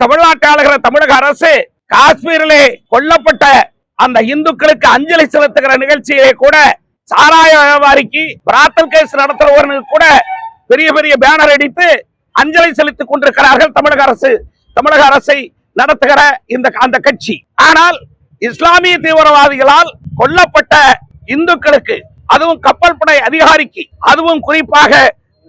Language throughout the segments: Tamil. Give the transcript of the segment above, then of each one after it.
தமிழ்நாட்டை ஆளுகிற தமிழக அரசு காஷ்மீரிலே கொல்லப்பட்ட அந்த இந்துக்களுக்கு அஞ்சலி செலுத்துகிற நிகழ்ச்சியிலே கூட சாராய வியாபாரிக்கு பிராத்தல் கேஸ் நடத்துறவர்களுக்கு கூட பெரிய பெரிய பேனர் அடித்து அஞ்சலி செலுத்திக் கொண்டிருக்கிறார்கள் தமிழக அரசு. தமிழக அரசை நடத்துகிற இந்த அந்த கட்சி. ஆனால் இஸ்லாமிய தீவிரவாதிகளால் கொல்லப்பட்ட இந்துக்களுக்கு அதுவும் கப்பல் படை அதிகாரிக்கு அதுவும் குறிப்பாக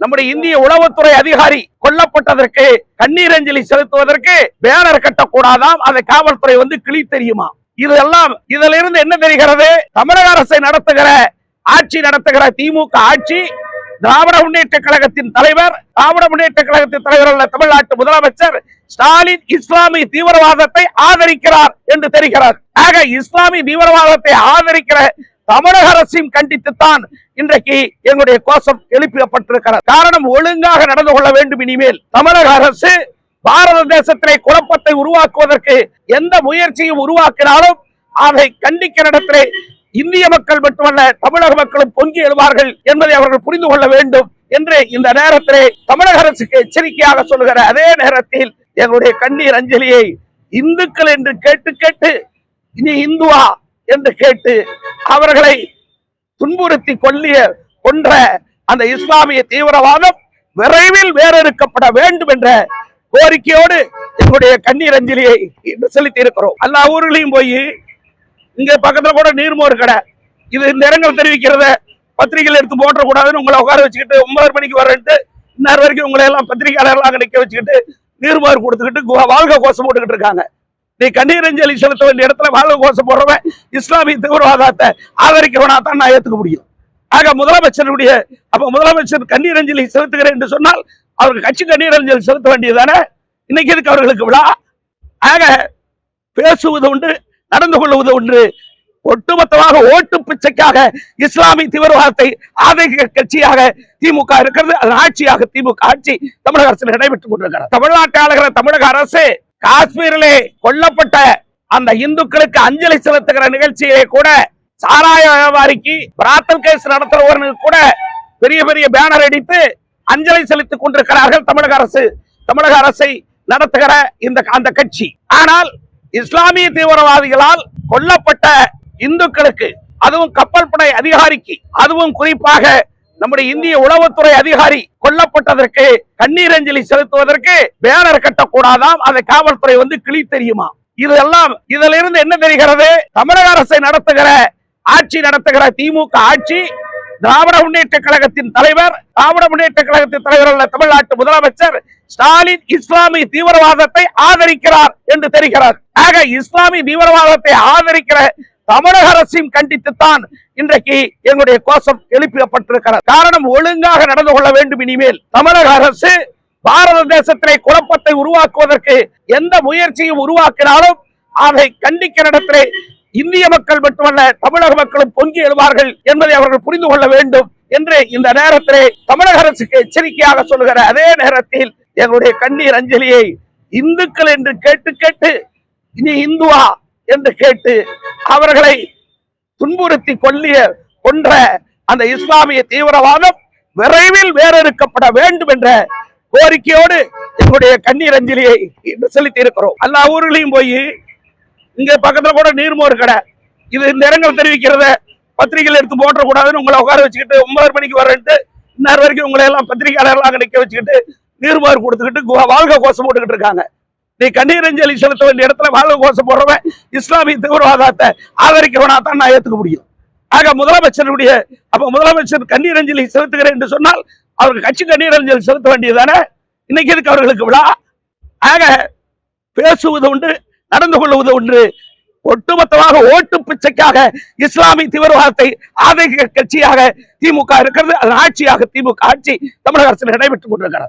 நம்முடைய இந்திய உளவுத்துறை அதிகாரி கொல்லப்பட்டதற்கு கண்ணீர் அஞ்சலி செலுத்துவதற்கு பேனர் கட்டக்கூடாதாம். அதை காவல்துறை வந்து கிளி தெரியுமா? இதெல்லாம் இதுல இருந்து என்ன தெரிகிறது? தமிழக அரசை நடத்துகிற ஆட்சி நடத்துகிற திமுக ஆட்சி திராவிட முன்னேற்ற கழகத்தின் தலைவர் திராவிட முன்னேற்ற கழகத்தின் தலைவர் அல்ல தமிழ்நாட்டு முதலமைச்சர் ஸ்டாலின் இஸ்லாமிய தீவிரவாதத்தை ஆதரிக்கிறார் என்று தெரிகிறார் ஆக இஸ்லாமிய தீவிரவாதத்தை ஆதரிக்கிற தமிழக அரசையும் கண்டித்துத்தான் இன்றைக்கு எங்களுடைய கோஷம் எழுப்பப்பட்டிருக்கிறது காரணம் ஒழுங்காக நடந்து கொள்ள வேண்டும் இனிமேல். தமிழக அரசு பாரத தேசத்திலே குழப்பத்தை உருவாக்குவதற்கு எந்த முயற்சியும் உருவாக்கினாலும் அதை கண்டிக்கிற இடத்திலே இந்திய மக்கள் மட்டுமல்ல தமிழக மக்களும் பொங்கி எழுவார்கள் என்பதை அவர்கள் புரிந்து கொள்ள வேண்டும் என்று இந்த நேரத்திலே தமிழக அரசுக்கு எச்சரிக்கையாக சொல்லுகிற அதே நேரத்தில் எங்களுடைய கண்ணீர் அஞ்சலியை இந்துக்கள் என்று கேட்டு கேட்டு இனி இந்துவா என்று கேட்டு அவர்களை துன்புறுத்தி கொல்லிய கொன்ற அந்த இஸ்லாமிய தீவிரவாதம் விரைவில் வேறறுக்கப்பட வேண்டும் என்ற கோரிக்கையோடு எங்களுடைய கண்ணீர் அஞ்சலியை இன்று செலுத்தி இருக்கிறோம் எல்லா ஊர்களையும் போய் இங்க பக்கத்துல கூட நீர்மோர் கடை. இது இந்த இடங்கள் தெரிவிக்கிறத பத்திரிகையில் எடுத்து போட்டக்கூடாதுன்னு உங்களை உட்கார வச்சுக்கிட்டு ஒன்பது மணிக்கு வரேன்ட்டு இன்னொரு வரைக்கும் உங்களை எல்லாம் பத்திரிகையாளர்கள் அங்க நிக்க வச்சுக்கிட்டு நீர்மோர் கொடுத்துக்கிட்டு வாழ்க கோஷம் போட்டுக்கிட்டு இருக்காங்க. நீ கண்ணீர் அஞ்சலி செலுத்த வேண்டிய இடத்துல வாழ்வு கோஷம் போடுறவன் இஸ்லாமிய தீவிரவாதத்தை ஆதரிக்கிறவனா தான் நான் ஏத்துக்க முடியும். ஆக முதலமைச்சருடைய அப்ப முதலமைச்சர் கண்ணீர் அஞ்சலி செலுத்துகிறேன் என்று சொன்னால் அவருக்கு கட்சி கண்ணீர் அஞ்சலி செலுத்த வேண்டியதானே இன்னைக்கு இருக்கு அவர்களுக்கு விழா? ஆக பேசுவது உண்டு நடந்து கொள்வது ஒன்று ஒட்டுமொத்தமாக ஓட்டு பிச்சைக்காக இஸ்லாமிய தீவிரவாதத்தை ஆதரிக்க கட்சியாக திமுக இருக்கிறது. அதன் ஆட்சியாக திமுக ஆட்சி தமிழக அரசு நடைபெற்றுக் கொண்டிருக்கிறார் தமிழ்நாட்டு ஆளுகிற தமிழக அரசு காஷ்மீரிலே கொல்லப்பட்ட அந்த இந்துக்களுக்கு அஞ்சலி செலுத்துகிற நிகழ்ச்சியிலே கூட சாராய வியாபாரிக்கு பிராத்தல் கேஸ் நடத்துறவர்களுக்கு கூட பெரிய பெரிய பேனர் அடித்து அஞ்சலி செலுத்திக் கொண்டிருக்கிறார்கள் தமிழக அரசு. தமிழக அரசை நடத்துகிற இந்த அந்த கட்சி. ஆனால் இஸ்லாமிய தீவிரவாதிகளால் கொல்லப்பட்ட இந்துக்களுக்கு அதுவும் கப்பல் படை அதிகாரிக்கு அதுவும் குறிப்பாக நம்முடைய இந்திய உளவுத்துறை அதிகாரி கொல்லப்பட்டதற்கு கண்ணீர் அஞ்சலி செலுத்துவதற்கு பேனர் கட்டக்கூடாதாம். அதை காவல்துறை வந்து கிளி தெரியுமா? இதெல்லாம் இதுல இருந்து என்ன தெரிகிறது? தமிழக அரசை நடத்துகிற ஆட்சி நடத்துகிற திமுக ஆட்சி திராவிட முன்னேற்ற கழகத்தின் தலைவர் திராவிட முன்னேற்ற கழகத்தின் தலைவர் அல்ல தமிழ்நாட்டு முதலமைச்சர் ஸ்டாலின் இஸ்லாமிய தீவிரவாதத்தை ஆதரிக்கிறார் என்று தெரிகிறார் ஆக இஸ்லாமிய தீவிரவாதத்தை ஆதரிக்கிற தமிழக அரசையும் கண்டித்துத்தான் இன்றைக்கு எங்களுடைய கோஷம் எழுப்பப்பட்டிருக்கிறது காரணம் ஒழுங்காக நடந்து கொள்ள வேண்டும் இனிமேல். தமிழக அரசு பாரத தேசத்திலே குழப்பத்தை உருவாக்குவதற்கு எந்த முயற்சியும் உருவாக்கினாலும் அதை கண்டிக்கிற இடத்திலே இந்திய மக்கள் மட்டுமல்ல தமிழக மக்களும் பொங்கி எழுவார்கள் என்பதை அவர்கள் புரிந்து கொள்ள வேண்டும் என்று இந்த நேரத்திலே தமிழக அரசுக்கு எச்சரிக்கையாக சொல்லுகிற அதே நேரத்தில் எங்களுடைய கண்ணீர் அஞ்சலியை இந்துக்கள் என்று கேட்டு கேட்டு இனி இந்துவா என்று கேட்டு அவர்களை துன்புறுத்தி கொல்லிய கொன்ற அந்த இஸ்லாமிய தீவிரவாதம் விரைவில் வேறறுக்கப்பட வேண்டும் என்ற கோரிக்கையோடு எங்களுடைய கண்ணீர் அஞ்சலியை இன்று செலுத்தி இருக்கிறோம் எல்லா ஊர்களையும் போய் இங்க பக்கத்துல கூட நீர்மோர் கடை. இது இந்த இடங்கள் தெரிவிக்கிறத பத்திரிகையில் எடுத்து போட்டக்கூடாதுன்னு உங்களை உட்கார வச்சுக்கிட்டு ஒன்பது மணிக்கு வரேன்ட்டு இன்னொரு வரைக்கும் உங்களை எல்லாம் பத்திரிகையாளர்கள் அங்க நிக்க வச்சுக்கிட்டு நீர்மோர் கொடுத்துக்கிட்டு வாழ்க கோஷம் போட்டுக்கிட்டு இருக்காங்க. நீ கண்ணீர் அஞ்சலி செலுத்த வேண்டிய இடத்துல வாழ்வு கோஷம் போடுறவன் இஸ்லாமிய தீவிரவாதத்தை ஆதரிக்கிறவனா தான் நான் ஏத்துக்க முடியும். ஆக முதலமைச்சருடைய அப்ப முதலமைச்சர் கண்ணீர் அஞ்சலி செலுத்துகிறேன் என்று சொன்னால் அவருக்கு கட்சி கண்ணீர் அஞ்சலி செலுத்த வேண்டியதானே இன்னைக்கு இருக்கு அவர்களுக்கு விழா? ஆக பேசுவது உண்டு நடந்து கொள்வது ஒன்று ஒட்டுமொத்தமாக ஓட்டு பிச்சைக்காக இஸ்லாமிய தீவிரவாதத்தை ஆதரிக்க கட்சியாக திமுக இருக்கிறது. அதன் ஆட்சியாக திமுக ஆட்சி தமிழக அரசில் நடைபெற்றுக் கொண்டிருக்கிறது.